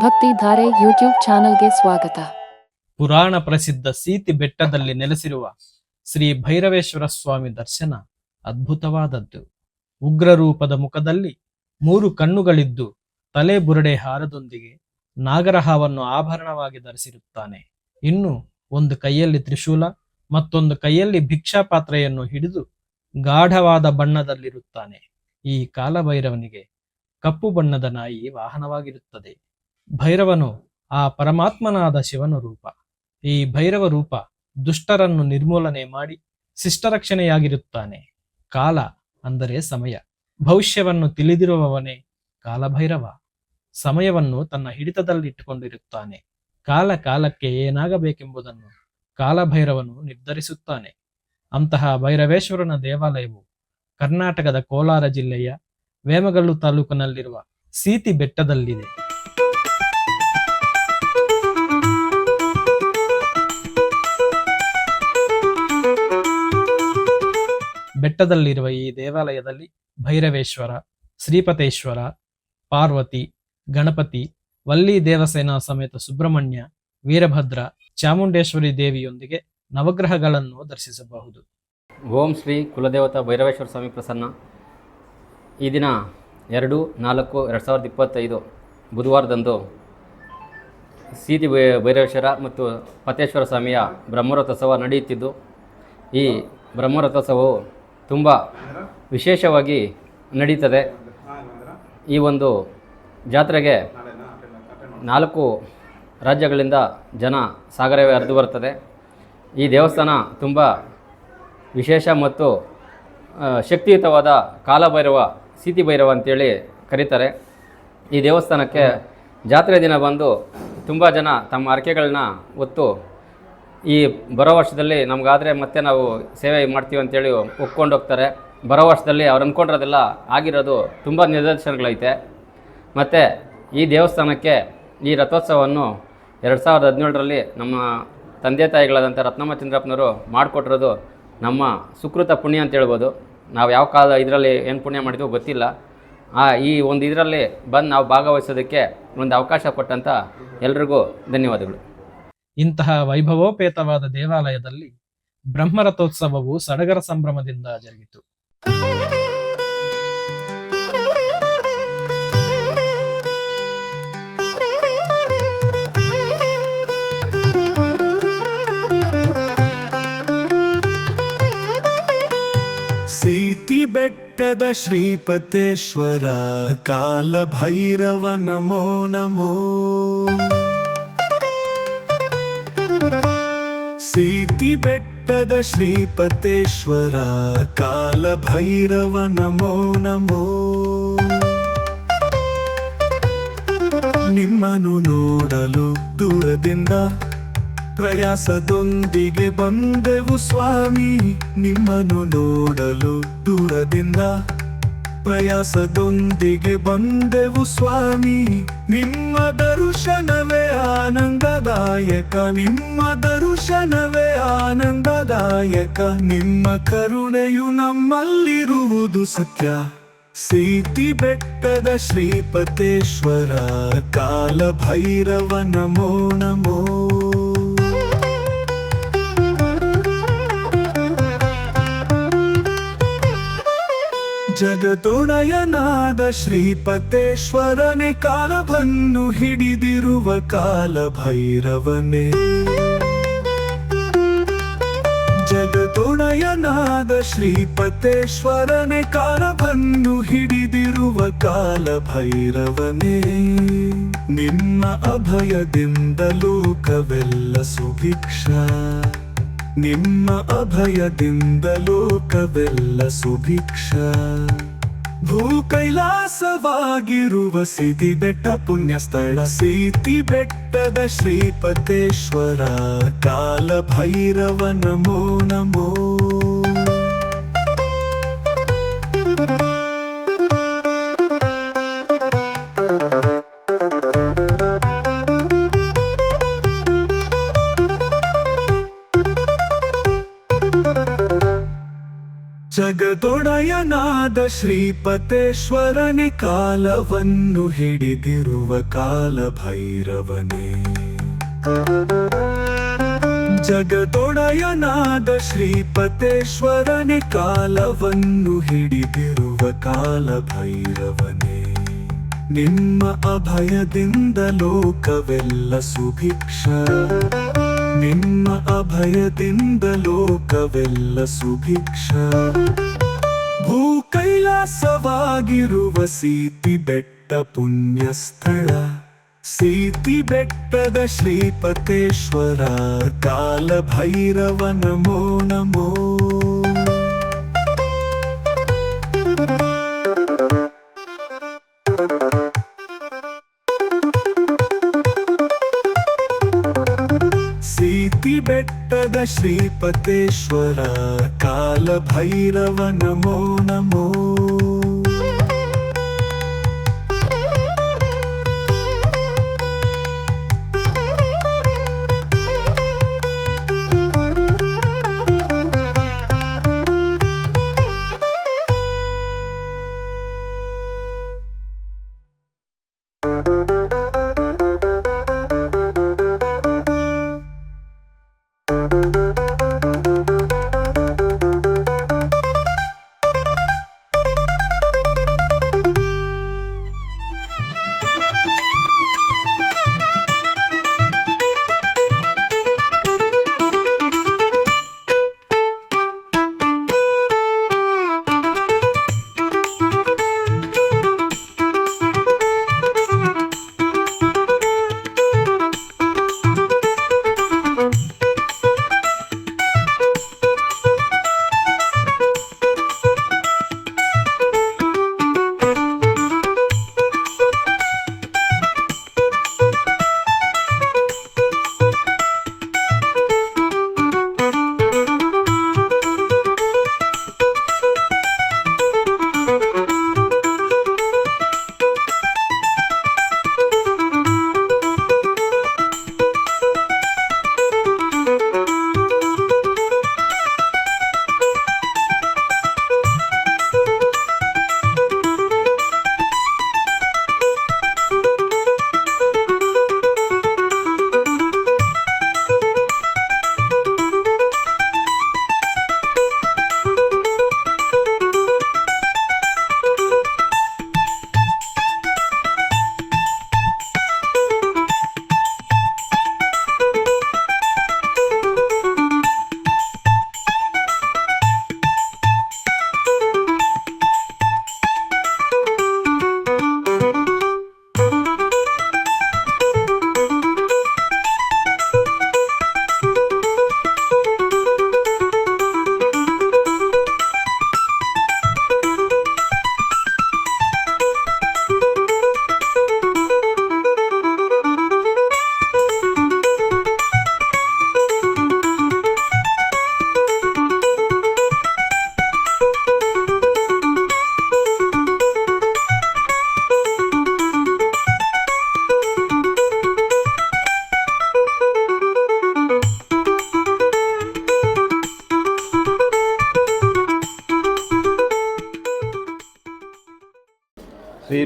Bhaktidhare YouTube ಚಾನೆಲ್ಗೆ ಸ್ವಾಗತ. ಪುರಾಣ ಪ್ರಸಿದ್ಧ ಸೀತಿ ಬೆಟ್ಟದಲ್ಲಿ ನೆಲೆಸಿರುವ ಶ್ರೀ ಭೈರವೇಶ್ವರ ಸ್ವಾಮಿ ದರ್ಶನ ಅದ್ಭುತವಾದದ್ದು. ಉಗ್ರ ರೂಪದ ಮುಖದಲ್ಲಿ ಮೂರು ಕಣ್ಣುಗಳಿದ್ದು ತಲೆ ಬುರುಡೆ ಹಾರದೊಂದಿಗೆ ನಾಗರಹಾವನ್ನು ಆಭರಣವಾಗಿ ಧರಿಸಿರುತ್ತಾನೆ. ಇನ್ನು ಒಂದು ಕೈಯಲ್ಲಿ ತ್ರಿಶೂಲ, ಮತ್ತೊಂದು ಕೈಯಲ್ಲಿ ಭಿಕ್ಷಾ ಪಾತ್ರೆಯನ್ನು ಹಿಡಿದು ಗಾಢವಾದ ಬಣ್ಣದಲ್ಲಿರುತ್ತಾನೆ. ಈ ಕಾಲಭೈರವನಿಗೆ ಕಪ್ಪು ಬಣ್ಣದ ನಾಯಿ ವಾಹನವಾಗಿರುತ್ತದೆ. ಭೈರವನು ಆ ಪರಮಾತ್ಮನಾದ ಶಿವನ ರೂಪ. ಈ ಭೈರವ ರೂಪ ದುಷ್ಟರನ್ನು ನಿರ್ಮೂಲನೆ ಮಾಡಿ ಶಿಷ್ಟರಕ್ಷಣೆಯಾಗಿರುತ್ತಾನೆ. ಕಾಲ ಅಂದರೆ ಸಮಯ. ಭವಿಷ್ಯವನ್ನು ತಿಳಿದಿರುವವನೇ ಕಾಲಭೈರವ. ಸಮಯವನ್ನು ತನ್ನ ಹಿಡಿತದಲ್ಲಿಟ್ಟುಕೊಂಡಿರುತ್ತಾನೆ. ಕಾಲ ಕಾಲಕ್ಕೆ ಏನಾಗಬೇಕೆಂಬುದನ್ನು ಕಾಲಭೈರವನು ನಿರ್ಧರಿಸುತ್ತಾನೆ. ಅಂತಹ ಭೈರವೇಶ್ವರನ ದೇವಾಲಯವು ಕರ್ನಾಟಕದ ಕೋಲಾರ ಜಿಲ್ಲೆಯ ವೇಮಗಲ್ಲು ತಾಲೂಕಿನಲ್ಲಿರುವ ಸೀತಿ ಬೆಟ್ಟದಲ್ಲಿದೆ. ಬೆಟ್ಟದಲ್ಲಿರುವ ಈ ದೇವಾಲಯದಲ್ಲಿ ಭೈರವೇಶ್ವರ, ಶ್ರೀಪತೇಶ್ವರ, ಪಾರ್ವತಿ, ಗಣಪತಿ, ವಲ್ಲಿ ದೇವಸೇನಾ ಸಮೇತ ಸುಬ್ರಹ್ಮಣ್ಯ, ವೀರಭದ್ರ, ಚಾಮುಂಡೇಶ್ವರಿ ದೇವಿಯೊಂದಿಗೆ ನವಗ್ರಹಗಳನ್ನು ದರ್ಶಿಸಬಹುದು. ಓಂ ಶ್ರೀ ಕುಲದೇವತಾ ಭೈರವೇಶ್ವರ ಸ್ವಾಮಿ ಪ್ರಸನ್ನ. ಈ ದಿನ ಎರಡು, ನಾಲ್ಕು, ಎರಡು ಸಾವಿರದ ಇಪ್ಪತ್ತೈದು ಬುಧವಾರದಂದು ಸೀತಿ ಭೈರವೇಶ್ವರ ಮತ್ತು ಪತೇಶ್ವರ ಸ್ವಾಮಿಯ ಬ್ರಹ್ಮರಥೋತ್ಸವ ನಡೆಯುತ್ತಿದ್ದು, ಈ ಬ್ರಹ್ಮರಥೋತ್ಸವವು ತುಂಬ ವಿಶೇಷವಾಗಿ ನಡೀತದೆ. ಈ ಒಂದು ಜಾತ್ರೆಗೆ ನಾಲ್ಕು ರಾಜ್ಯಗಳಿಂದ ಜನ ಸಾಗರವೇ ಹರಿದು ಬರ್ತದೆ. ಈ ದೇವಸ್ಥಾನ ತುಂಬ ವಿಶೇಷ ಮತ್ತು ಶಕ್ತಿಯುತವಾದ ಕಾಲಭೈರವ ಸೀತಿ ಭೈರವ ಅಂತೇಳಿ ಕರೀತಾರೆ. ಈ ದೇವಸ್ಥಾನಕ್ಕೆ ಜಾತ್ರೆ ದಿನ ಬಂದು ತುಂಬ ಜನ ತಮ್ಮ ಹರಕೆಗಳನ್ನ ಹೊತ್ತು ಈ ಬರೋ ವರ್ಷದಲ್ಲಿ ನಮಗಾದರೆ ಮತ್ತೆ ನಾವು ಸೇವೆ ಮಾಡ್ತೀವಿ ಅಂತೇಳಿ ಒಪ್ಕೊಂಡು ಹೋಗ್ತಾರೆ. ಬರೋ ವರ್ಷದಲ್ಲಿ ಅವ್ರು ಅಂದ್ಕೊಂಡಿರೋದೆಲ್ಲ ಆಗಿರೋದು ತುಂಬ ನಿದರ್ಶನಗಳೈತೆ ಮತ್ತು ಈ ದೇವಸ್ಥಾನಕ್ಕೆ ಈ ರಥೋತ್ಸವವನ್ನು ಎರಡು ಸಾವಿರದ ಹದಿನೇಳರಲ್ಲಿ ನಮ್ಮ ತಂದೆ ತಾಯಿಗಳಾದಂಥ ರತ್ನಮ್ಮ ಚಂದ್ರಪ್ಪನವರು ಮಾಡಿಕೊಟ್ಟಿರೋದು ನಮ್ಮ ಸುಕೃತ ಪುಣ್ಯ ಅಂತ ಹೇಳ್ಬೋದು. ನಾವು ಯಾವ ಕಾಲ ಇದರಲ್ಲಿ ಏನು ಪುಣ್ಯ ಮಾಡಿದ್ವೋ ಗೊತ್ತಿಲ್ಲ. ಆ ಈ ಒಂದು ಇದರಲ್ಲಿ ಬಂದು ನಾವು ಭಾಗವಹಿಸೋದಕ್ಕೆ ಒಂದು ಅವಕಾಶ ಕೊಟ್ಟಂಥ ಎಲ್ರಿಗೂ ಧನ್ಯವಾದಗಳು. ಇಂತಹ ವೈಭವೋಪೇತವಾದ ದೇವಾಲಯದಲ್ಲಿ ಬ್ರಹ್ಮರಥೋತ್ಸವವು ಸಡಗರ ಸಂಭ್ರಮದಿಂದ ಜರುಗಿತು. ಸೀತಿ ಬೆಟ್ಟದ ಶ್ರೀಪತೇಶ್ವರ ಕಾಲಭೈರವ ನಮೋ ನಮೋ. ಸೀತಿ ಬೆಟ್ಟದ ಶ್ರೀಪತೇಶ್ವರ, ಕಾಲಭೈರವ ನಮೋ ನಮೋ. ನಿಮ್ಮನ್ನು ನೋಡಲು ದೂರದಿಂದ ಪ್ರಯಾಸದೊಂದಿಗೆ ಬಂದೆವು ಸ್ವಾಮಿ. ನಿಮ್ಮನ್ನು ನೋಡಲು ದೂರದಿಂದ ಪ್ರಯಾಸದೊಂದಿಗೆ ಬಂದೆವು ಸ್ವಾಮಿ. ನಿಮ್ಮ ದರ್ಶನವೇ ಆನಂದದಾಯಕ, ನಿಮ್ಮ ದರ್ಶನವೇ ಆನಂದದಾಯಕ. ನಿಮ್ಮ ಕರುಣೆಯು ನಮ್ಮಲ್ಲಿರುವುದು ಸತ್ಯ. ಸೀತಿ ಬೆಟ್ಟದ ಶ್ರೀಪತೇಶ್ವರ, ಕಾಲಭೈರವ ನಮೋ ನಮೋ. ಜಗದೊಡೆಯನಾದ ಶ್ರೀಪತೇಶ್ವರನೇ ಕಾಲವನ್ನು ಹಿಡಿದಿರುವ ಕಾಲಭೈರವನೇ. ಜಗದೊಡೆಯನಾದ ಶ್ರೀಪತೇಶ್ವರನೆ ಕಾಲವನ್ನು ಹಿಡಿದಿರುವ ಕಾಲಭೈರವನೇ. ನಿನ್ನ ಅಭಯದಿಂದ ಲೋಕವೆಲ್ಲ ಸುಭಿಕ್ಷ. ನಿಮ್ಮ ಅಭಯದಿಂದ ಲೋಕವೆಲ್ಲ ಸುಭಿಕ್ಷ. ಭೂ ಕೈಲಾಸವಾಗಿರುವ ಸಿತಿ ಬೆಟ್ಟ ಪುಣ್ಯ ಸ್ಥಳ ಸೀತಿ ಬೆಟ್ಟದ ಶ್ರೀಪತೇಶ್ವರ. ಕಾಲ ಭೈರವ ನಮೋ ನಮೋ. ಜಗದೊಡೆಯನಾದ ಶ್ರೀಪತೇಶ್ವರನೆ, ಕಾಲವನ್ನು ಹಿಡಿದಿರುವ ಕಾಲ ಭೈರವನೇ. ಜಗದೊಡೆಯನಾದ ಶ್ರೀಪತೇಶ್ವರನೆ, ಕಾಲವನ್ನು ಹಿಡಿದಿರುವ ಕಾಲ ಭೈರವನೇ. ನಿಮ್ಮ ಅಭಯದಿಂದ ಲೋಕವೆಲ್ಲ ಸುಭಿಕ್ಷ. ನಿಮ್ಮ ಅಭಯದಿಂದ ಲೋಕವೆಲ್ಲ ಸುಭಿಕ್ಷ. ಭೂ ಕೈಲಾಸವಾಗಿರುವ ಸೀತಿ ಬೆಟ್ಟ ಪುಣ್ಯ ಸ್ಥಳ ಸೀತಿ ಬೆಟ್ಟದ ಶ್ರೀಪತೇಶ್ವರ ಕಾಲ ಭೈರವ ನಮೋ ನಮೋ. ಸೀತಿ ಬೆಟ್ಟದ ಶ್ರೀಪತೇಶ್ವರ ಕಾಲ ಭೈರವ ನಮೋ ನಮೋ.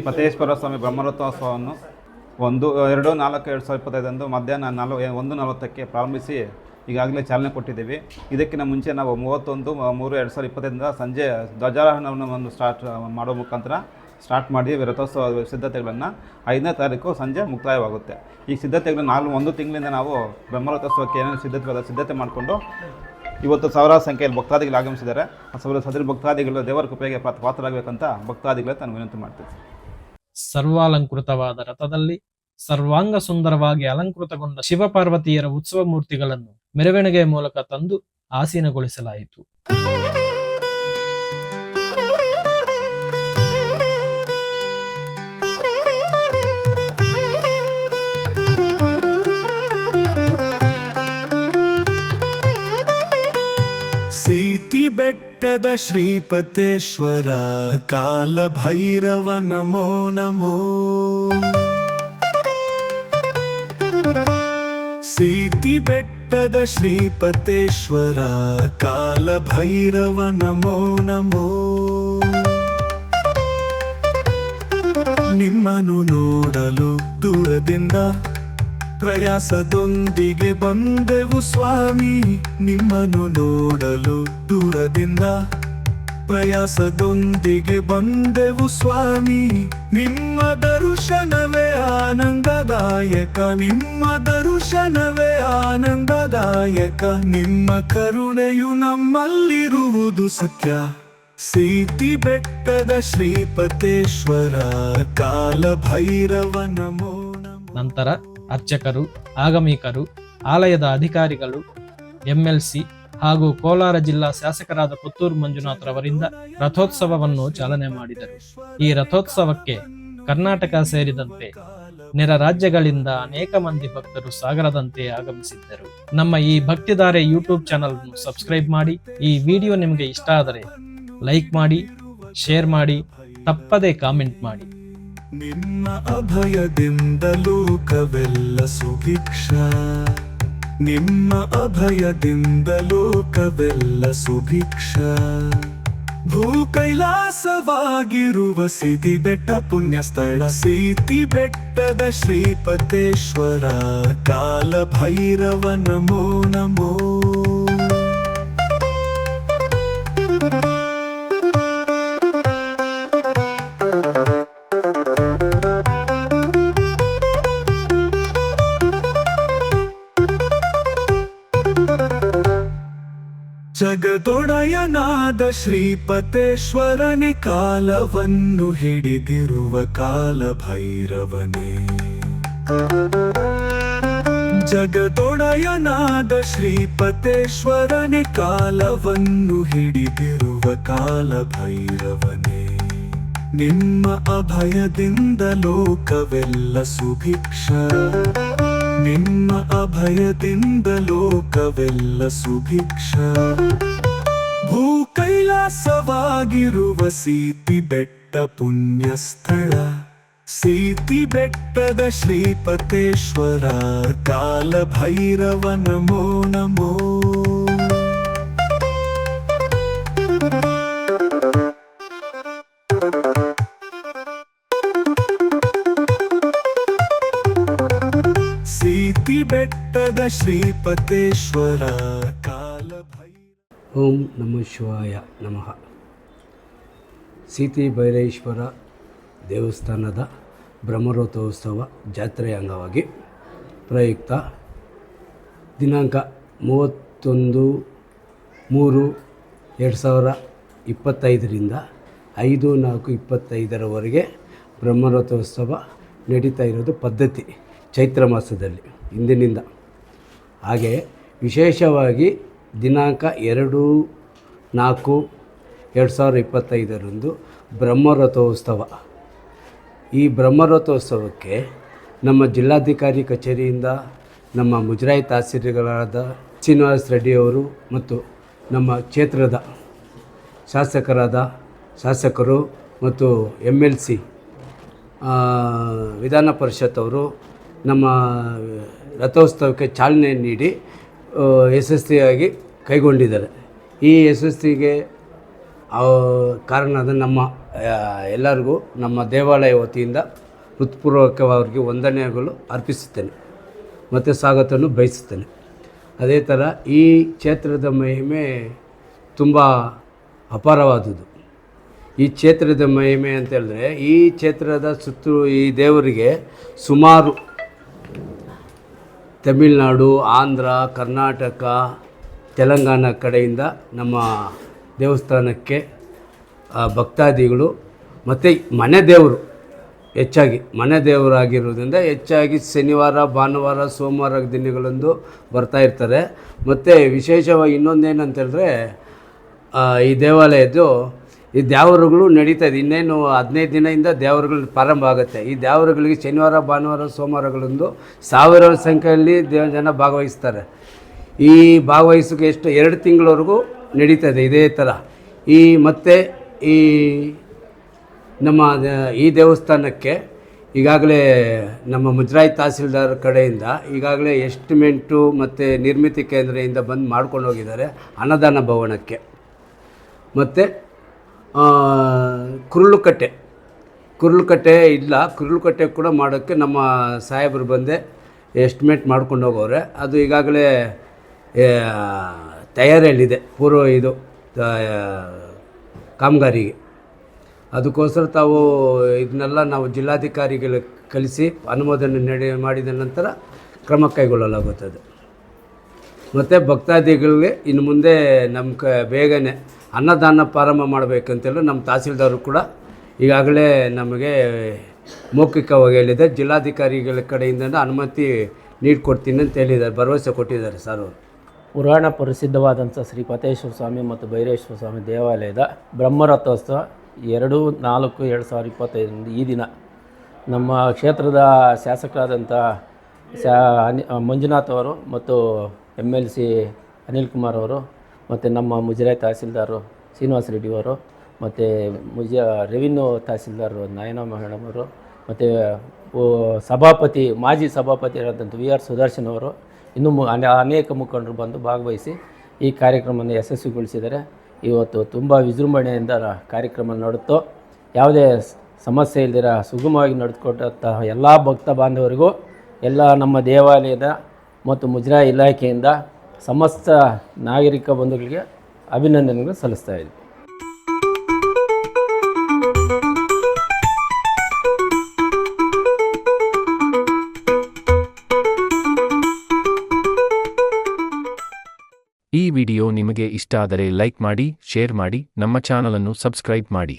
ಶ್ರೀ ಪತೇಶ್ವರ ಸ್ವಾಮಿ ಬ್ರಹ್ಮರಥೋತ್ಸವವನ್ನು ಒಂದು, ಎರಡು, ನಾಲ್ಕು, ಎರಡು ಸಾವಿರದ ಇಪ್ಪತ್ತೈದಂದು ಮಧ್ಯಾಹ್ನ ನಾಲ್ಕು ಒಂದು ನಲವತ್ತಕ್ಕೆ ಪ್ರಾರಂಭಿಸಿ ಈಗಾಗಲೇ ಚಾಲನೆ ಕೊಟ್ಟಿದ್ದೀವಿ. ಇದಕ್ಕಿಂತ ಮುಂಚೆ ನಾವು ಮೂವತ್ತೊಂದು, ಮೂರು, ಎರಡು ಸಾವಿರದ ಇಪ್ಪತ್ತೈದರಿಂದ ಸಂಜೆ ಧ್ವಜಾರೋಹಣವನ್ನು ಸ್ಟಾರ್ಟ್ ಮಾಡೋ ಮುಖಾಂತರ ಸ್ಟಾರ್ಟ್ ಮಾಡಿ ರಥೋತ್ಸವ ಸಿದ್ಧತೆಗಳನ್ನು ಐದನೇ ತಾರೀಕು ಸಂಜೆ ಮುಕ್ತಾಯವಾಗುತ್ತೆ. ಈ ಸಿದ್ಧತೆಗಳನ್ನು ನಾಲ್ಕು, ಒಂದು ತಿಂಗಳಿಂದ ನಾವು ಬ್ರಹ್ಮರಥೋತ್ಸವಕ್ಕೆ ಏನೇನು ಸಿದ್ಧತೆ ಸಿದ್ಧತೆ ಮಾಡಿಕೊಂಡು ಇವತ್ತು ಸಾವಿರಾರು ಸಂಖ್ಯೆಯಲ್ಲಿ ಭಕ್ತಾದಿಗಳು ಆಗಮಿಸಿದ್ದಾರೆ. ಸಾವಿರ ಸದರಿ ಭಕ್ತಾದಿಗಳು ದೇವರ ಕೃಪೆಗೆ ಪಾತ್ರ ಪಾತ್ರರಾಗಬೇಕಂತ ಭಕ್ತಾದಿಗಳೇ ತಾನು ವಿನಂತಿ ಮಾಡ್ತೀನಿ ಸರ್ವಾಲಂಕೃತವಾದ ರಥದಲ್ಲಿ ಸರ್ವಾಂಗ ಸುಂದರವಾಗಿ ಅಲಂಕೃತಗೊಂಡ ಶಿವಪಾರ್ವತಿಯರ ಉತ್ಸವ ಮೂರ್ತಿಗಳನ್ನು ಮೆರವಣಿಗೆಯ ಮೂಲಕ ತಂದು ಆಸೀನಗೊಳಿಸಲಾಯಿತು. ಬೆಟ್ಟದ ಶ್ರೀಪತೇಶ್ವರ ಕಾಲ ಭೈರವ ನಮೋ ನಮೋ. ಸೀತಿ ಬೆಟ್ಟದ ಶ್ರೀಪತೇಶ್ವರ ಕಾಲಭೈರವ ನಮೋ ನಮೋ. ನಿಮ್ಮನ್ನು ನೋಡಲು ದೂರದಿಂದ ಪ್ರಯಾಸದೊಂದಿಗೆ ಬಂದೆವು ಸ್ವಾಮಿ. ನಿಮ್ಮನ್ನು ನೋಡಲು ದೂರದಿಂದ ಪ್ರಯಾಸದೊಂದಿಗೆ ಬಂದೆವು ಸ್ವಾಮಿ. ನಿಮ್ಮ ದರ್ಶನವೇ ಆನಂದದಾಯಕ, ನಿಮ್ಮ ದರ್ಶನವೇ ಆನಂದದಾಯಕ. ನಿಮ್ಮ ಕರುಣೆಯು ನಮ್ಮಲ್ಲಿರುವುದು ಸತ್ಯ. ಸೀತಿ ಬೆಟ್ಟದ ಶ್ರೀಪತೇಶ್ವರ, ಕಾಲಭೈರವ ಭೈರವ ನಮೋ. ನಂತರ ಅರ್ಚಕರು, ಆಗಮಿಕರು, ಆಲಯದ ಅಧಿಕಾರಿಗಳು, ಎಂಎಲ್ಸಿ ಹಾಗೂ ಕೋಲಾರ ಜಿಲ್ಲಾ ಶಾಸಕರಾದ ಪುತ್ತೂರು ಮಂಜುನಾಥ್ರವರಿಂದ ರಥೋತ್ಸವವನ್ನು ಚಾಲನೆ ಮಾಡಿದರು. ಈ ರಥೋತ್ಸವಕ್ಕೆ ಕರ್ನಾಟಕ ಸೇರಿದಂತೆ ನೆರ ರಾಜ್ಯಗಳಿಂದ ಅನೇಕ ಮಂದಿ ಭಕ್ತರು ಸಾಗರದಂತೆ ಆಗಮಿಸಿದ್ದರು. ನಮ್ಮ ಈ ಭಕ್ತಿದಾರೆ ಯೂಟ್ಯೂಬ್ ಚಾನಲ್ ಸಬ್ಸ್ಕ್ರೈಬ್ ಮಾಡಿ, ಈ ವಿಡಿಯೋ ನಿಮಗೆ ಇಷ್ಟ ಆದರೆ ಲೈಕ್ ಮಾಡಿ, ಶೇರ್ ಮಾಡಿ, ತಪ್ಪದೇ ಕಾಮೆಂಟ್ ಮಾಡಿ. ನಿಮ್ಮ ಅಭಯದಿಂದ ಲೋಕವೆಲ್ಲ ಸುಭಿಕ್ಷ. ನಿಮ್ಮ ಅಭಯದಿಂದ ಲೋಕವೆಲ್ಲ ಸುಭಿಕ್ಷ. ಭೂ ಕೈಲಾಸವಾಗಿರುವ ಸಿಟಿ ಬೆಟ್ಟ, ಪುಣ್ಯಸ್ಥಳ ಸೀತಿ ಬೆಟ್ಟದ ಶ್ರೀಪತೇಶ್ವರ ಕಾಲ ಭೈರವ ನಮೋ ನಮೋ. ಜಗದೊಡೆಯನಾದ ಶ್ರೀಪತೇಶ್ವರನೇ, ಕಾಲವನ್ನು ಹಿಡಿದಿರುವ ಕಾಲ ಭೈರವನೇ. ಜಗದೊಡೆಯನಾದ ಶ್ರೀಪತೇಶ್ವರನೇ, ಕಾಲವನ್ನು ಹಿಡಿದಿರುವ ಕಾಲ ಭೈರವನೇ. ನಿಮ್ಮ ಅಭಯದಿಂದ ಲೋಕವೆಲ್ಲ ಸುಭಿಕ್ಷ. ನಿಮ್ಮ ಅಭಯದಿಂದ ಲೋಕವೆಲ್ಲ ಸುಭಿಕ್ಷ. ಭೂ ಕೈಲಾಸವಾಗಿರುವ ಸೀತಿ ಬೆಟ್ಟ ಪುಣ್ಯ ಸ್ಥಳ ಸೀತಿ ಬೆಟ್ಟದ ಶ್ರೀಪತೇಶ್ವರ ಕಾಲ ಭೈರವ ನಮೋ ನಮೋ. ಬೆಟ್ಟದ ಶ್ರೀಪತೇಶ್ವರ ಕಾಲ ಓಂ ನಮ ಶಿವಾಯ ನಮಃ. ಸೀತಿ ಭೈರೇಶ್ವರ ದೇವಸ್ಥಾನದ ಬ್ರಹ್ಮರಥೋತ್ಸವ ಜಾತ್ರೆಯ ಅಂಗವಾಗಿ ಪ್ರಯುಕ್ತ ದಿನಾಂಕ ಮೂವತ್ತೊಂದು ಮೂರು ಎರಡು ಸಾವಿರ ಇಪ್ಪತ್ತೈದರಿಂದ ಐದು ನಾಲ್ಕು ಇಪ್ಪತ್ತೈದರವರೆಗೆ ಬ್ರಹ್ಮರಥೋತ್ಸವ ನಡೀತಾ ಇರೋದು ಪದ್ಧತಿ, ಚೈತ್ರ ಮಾಸದಲ್ಲಿ. ಇಂದಿನಿಂದ. ಹಾಗೆ ವಿಶೇಷವಾಗಿ ದಿನಾಂಕ ಎರಡು, ನಾಲ್ಕು, ಎರಡು ಸಾವಿರದ ಇಪ್ಪತ್ತೈದರಂದು ಬ್ರಹ್ಮರಥೋತ್ಸವ. ಈ ಬ್ರಹ್ಮರಥೋತ್ಸವಕ್ಕೆ ನಮ್ಮ ಜಿಲ್ಲಾಧಿಕಾರಿ ಕಚೇರಿಯಿಂದ ನಮ್ಮ ಮುಜರಾಯಿ ತಹಸೀಲ್ಗಳಾದ ಶ್ರೀನಿವಾಸ್ ರೆಡ್ಡಿಯವರು ಮತ್ತು ನಮ್ಮ ಕ್ಷೇತ್ರದ ಶಾಸಕರಾದ ಶಾಸಕರು ಮತ್ತು ಎಂ ಎಲ್ ಸಿ ವಿಧಾನ ಪರಿಷತ್ ಅವರು ನಮ್ಮ ರಥೋತ್ಸವಕ್ಕೆ ಚಾಲನೆ ನೀಡಿ ಯಶಸ್ವಿಯಾಗಿ ಕೈಗೊಂಡಿದ್ದಾರೆ. ಈ ಯಶಸ್ವಿಗೆ ಕಾರಣದ ನಮ್ಮ ಎಲ್ಲರಿಗೂ ನಮ್ಮ ದೇವಾಲಯ ವತಿಯಿಂದ ಹೃತ್ಪೂರ್ವಕವಾಗಿ ವಂದನೆಗಳು ಅರ್ಪಿಸುತ್ತೇನೆ. ಮತ್ತು ಸ್ವಾಗತವನ್ನು ಬಯಸುತ್ತೇನೆ. ಅದೇ ಥರ ಈ ಕ್ಷೇತ್ರದ ಮಹಿಮೆ ತುಂಬ ಅಪಾರವಾದುದು ಈ ಕ್ಷೇತ್ರದ ಮಹಿಮೆ ಅಂತ ಹೇಳಿದ್ರೆ, ಈ ಕ್ಷೇತ್ರದ ಸುತ್ತು ಈ ದೇವರಿಗೆ ಸುಮಾರು ತಮಿಳುನಾಡು ಆಂಧ್ರ ಕರ್ನಾಟಕ ತೆಲಂಗಾಣ ಕಡೆಯಿಂದ ನಮ್ಮ ದೇವಸ್ಥಾನಕ್ಕೆ ಭಕ್ತಾದಿಗಳು ಮತ್ತು ಮನೆ ದೇವರು ಹೆಚ್ಚಾಗಿ ಮನೆ ದೇವರಾಗಿರೋದ್ರಿಂದ ಹೆಚ್ಚಾಗಿ ಶನಿವಾರ ಭಾನುವಾರ ಸೋಮವಾರ ದಿನಗಳಂದು ಬರ್ತಾ ಇರ್ತಾರೆ. ಮತ್ತು ವಿಶೇಷವಾಗಿ ಇನ್ನೊಂದೇನಂತ ಹೇಳಿದ್ರೆ ಆ, ಈ ದೇವಾಲಯದ್ದು ಈ ದೇವರುಗಳು ನಡೀತಾ ಇದೆ. ಇನ್ನೇನು ಹದಿನೈದು ದಿನದಿಂದ ದೇವರುಗಳು ಪ್ರಾರಂಭ ಆಗುತ್ತೆ. ಈ ದೇವರುಗಳಿಗೆ ಶನಿವಾರ, ಭಾನುವಾರ ಸೋಮವಾರಗಳಂದು ಸಾವಿರಾರು ಸಂಖ್ಯೆಯಲ್ಲಿ ದೇವ ಜನ ಭಾಗವಹಿಸ್ತಾರೆ. ಈ ಭಾಗವಹಿಸೋಕೆ ಎಷ್ಟು? ಎರಡು ತಿಂಗಳವರೆಗೂ ನಡೀತದೆ ಇದೇ ಥರ. ಈ ಮತ್ತು ಈ ನಮ್ಮ ಈ ದೇವಸ್ಥಾನಕ್ಕೆ ಈಗಾಗಲೇ ನಮ್ಮ ಮುಜರಾಯಿ ತಹಸೀಲ್ದಾರ್ ಕಡೆಯಿಂದ ಈಗಾಗಲೇ ಎಸ್ಟಿಮೆಂಟು ಮತ್ತು ನಿರ್ಮಿತಿ ಕೇಂದ್ರದಿಂದ ಬಂದು ಮಾಡ್ಕೊಂಡು ಹೋಗಿದ್ದಾರೆ ಅನ್ನದಾನ ಭವನಕ್ಕೆ. ಮತ್ತು ಕುರುಳುಕಟ್ಟೆ. ಕುರುಳುಕಟ್ಟೆ ಇಲ್ಲ. ಕುರುಳುಕಟ್ಟೆ ಕೂಡ ಮಾಡೋಕ್ಕೆ ನಮ್ಮ ಸಾಹೇಬರು ಬಂದೆ ಎಸ್ಟಿಮೇಟ್ ಮಾಡ್ಕೊಂಡು ಹೋಗೋರೆ ಅದು ಈಗಾಗಲೇ ತಯಾರಿಯಲ್ಲಿದೆ ಪೂರ್ವ ಇದು ಕಾಮಗಾರಿಗೆ. ಅದಕ್ಕೋಸ್ಕರ ತಾವು ಇದನ್ನೆಲ್ಲ ನಾವು ಜಿಲ್ಲಾಧಿಕಾರಿಗಳು ಕಲಿಸಿ ಅನುಮೋದನೆ ನಡೆ, ಮಾಡಿದ ನಂತರ ಕ್ರಮ ಕೈಗೊಳ್ಳಲಾಗುತ್ತದೆ. ಮತ್ತು ಭಕ್ತಾದಿಗಳಿಗೆ ಇನ್ನು ಮುಂದೆ ನಮ್ಮ ಕ, ಬೇಗನೆ ಅನ್ನದಾನ ಪ್ರಾರಂಭ ಮಾಡಬೇಕಂತೆಲ್ಲ ನಮ್ಮ ತಹಸೀಲ್ದಾರರು ಕೂಡ ಈಗಾಗಲೇ ನಮಗೆ ಮೌಖಿಕವಾಗಿ ಹೇಳಿದೆ ಜಿಲ್ಲಾಧಿಕಾರಿಗಳ ಕಡೆಯಿಂದ ಅನುಮತಿ ನೀಡಿಕೊಡ್ತೀನಿ ಅಂತ ಹೇಳಿದ್ದಾರೆ. ಭರವಸೆ ಕೊಟ್ಟಿದ್ದಾರೆ ಸರ್ ಅವರು. ಪುರಾಣ ಪ್ರಸಿದ್ಧವಾದಂಥ ಶ್ರೀ ಪತೇಶ್ವರ ಸ್ವಾಮಿ ಮತ್ತು ಭೈರೇಶ್ವರ ಸ್ವಾಮಿ ದೇವಾಲಯದ ಬ್ರಹ್ಮರಥೋತ್ಸವ ಎರಡು, ನಾಲ್ಕು, ಎರಡು ಸಾವಿರದ ಇಪ್ಪತ್ತೈದರಿಂದ ಈ ದಿನ ನಮ್ಮ ಕ್ಷೇತ್ರದ ಶಾಸಕರಾದಂಥ ಶಾ ಅನಿ ಮಂಜುನಾಥ್ ಅವರು ಮತ್ತು M L C Anil Kumar ಅವರು ಮತ್ತು ನಮ್ಮ ಮುಜರಾಯಿ ತಹಸೀಲ್ದಾರು ಶ್ರೀನಿವಾಸ ರೆಡ್ಡಿ ಅವರು, ಮತ್ತು ಮುಜ, ರೆವಿನ್ಯೂ ತಹಸೀಲ್ದಾರ್ ನಯನ ಮೇಡಮ್ ಅವರು, ಮತ್ತು ಸಭಾಪತಿ, ಮಾಜಿ ಸಭಾಪತಿ ಆದಂಥ ವಿ ಆರ್ ಸುದರ್ಶನ್ ಅವರು, ಇನ್ನೂ ಅನೇಕ ಮುಖಂಡರು ಬಂದು ಭಾಗವಹಿಸಿ ಈ ಕಾರ್ಯಕ್ರಮವನ್ನು ಯಶಸ್ವಿಗೊಳಿಸಿದರೆ ಇವತ್ತು ತುಂಬ ವಿಜೃಂಭಣೆಯಿಂದ ಕಾರ್ಯಕ್ರಮ ನಡುತ್ತೋ ಯಾವುದೇ ಸಮಸ್ಯೆ ಇಲ್ದಿರ ಸುಗಮವಾಗಿ ನಡೆದುಕೊಟ್ಟಂತಹ ಎಲ್ಲ ಭಕ್ತ ಬಾಂಧವರಿಗೂ, ಎಲ್ಲ ನಮ್ಮ ದೇವಾಲಯದ ಮತ್ತು ಮುಜರಾಯಿ ಇಲಾಖೆಯಿಂದ ಸಮಸ್ತ ನಾಗರಿಕ ಬಂಧುಗಳಿಗೆ ಅಭಿನಂದನೆಗಳು ಸಲ್ಲಿಸ್ತಾ ಇದ್ವಿ ಈ ವಿಡಿಯೋ ನಿಮಗೆ ಇಷ್ಟ ಆದರೆ ಲೈಕ್ ಮಾಡಿ, ಶೇರ್ ಮಾಡಿ, ನಮ್ಮ ಚಾನಲನ್ನು ಸಬ್ಸ್ಕ್ರೈಬ್ ಮಾಡಿ.